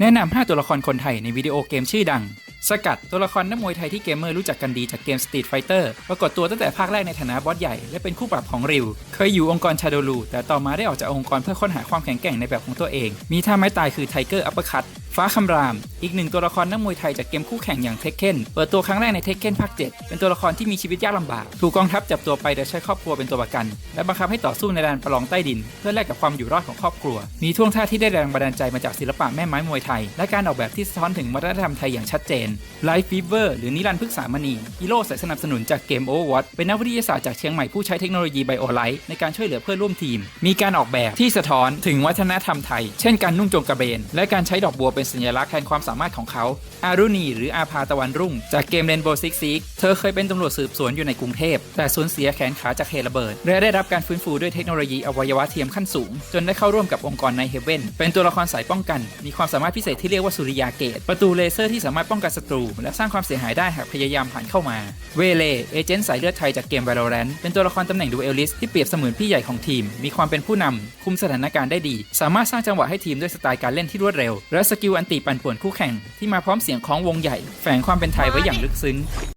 แนะนำ 5 ตัวละครคนไทยในวิดีโอเกมชื่อดัง สกัดตัวละครนักมวยไทยที่เกมเมอร์รู้จักกันดีจากเกม Street Fighter ปรากฏตัวตั้งแต่ภาคแรกในฐานะบอสใหญ่และเป็นคู่ปรับของริว เคยอยู่องค์กรชาโดลูแต่ต่อมาได้ออกจากองค์กรเพื่อค้นหาความแข็งแกร่งในแบบของตัวเอง มีท่าไม้ตายคือไทเกอร์อัปเปอร์คัต ฟ้าคำราม อีกหนึ่งตัวละครนักมวยไทยจากเกมคู่แข่งอย่างเทคเ e นเปิดตัวครั้งแรกในเทคเ e นภาค7เป็นตัวละครที่มีชีวิตยากลำบาก ถูกกองทัพจับตัวไปโดยใช้ครอบครัวเป็นตัวประกัน และบังคับให้ต่อสู้ในแดนประลองใต้ดิน เพื่อแลกกับความอยู่รอดของครอบครัว มีท่วงท่าที่ได้แรงบันดาลใจมาจากศิลปะแม่ไม้มวยไทย และการออกแบบที่สะท้อนถึงวัฒนธรรมไทยอย่างชัดเจน Life Fever หรือนิรันดร์พฤกษามณีฮีโร่สายสนับสนุนจากเกม Overwatch เป็นนักวิทยาศาสตร์จากเชียงใหม่ผู้ใช้เทคโนโลยีไบโอไลท์ในการช่วยเหลือเพื่อนร่วมทีม มีการออกแบบที่สะท้อนถึงวัฒนธรรมไทย เช่นการนุ่งจงกระเบน และการใช้ดอกบัวเป็นสัญลักษณ์แทนความสามารถของเขา อารุณีหรืออาภาตะวันรุ่ง จากเกม Rainbow Six Siege เธอเคยเป็นตำรวจสืบสวนอยู่ในกรุงเทพ แต่สูญเสียแขนขาจากเหตุระเบิด และได้รับการฟื้นฟูด้วยเทคโนโลยีอวัยวะเทียมขั้นสูง จนได้เข้าร่วมกับองค์กรในเฮเว่นเป็นตัวละครสายป้องกัน มีความสามารถพิเศษที่เรียกว่าสุริยาเกต ประตูเลเซอร์ที่สามารถป้องกันศัตรู และสร้างความเสียหายได้หากพยายามผ่านเข้ามาเวเลเอเจนต์สายเลือดไทยจากเกม Valorant เป็นตัวละครตำแหน่งดูเอลิสที่เปรียบเสมือนพี่ใหญ่ของทีม มีความเป็นผู้นำคุมสถานการณ์ได้ดี สามารถสร้างจังหวะให้ทีมด้วยสไตล์การเล่นที่รวดเร็ว และสกิลอันติปั่นป่วนคู่แข่งที่มาพร้อมเสียงของวงใหญ่ แฝงความเป็นไทยไว้อย่างลึกซึ้ง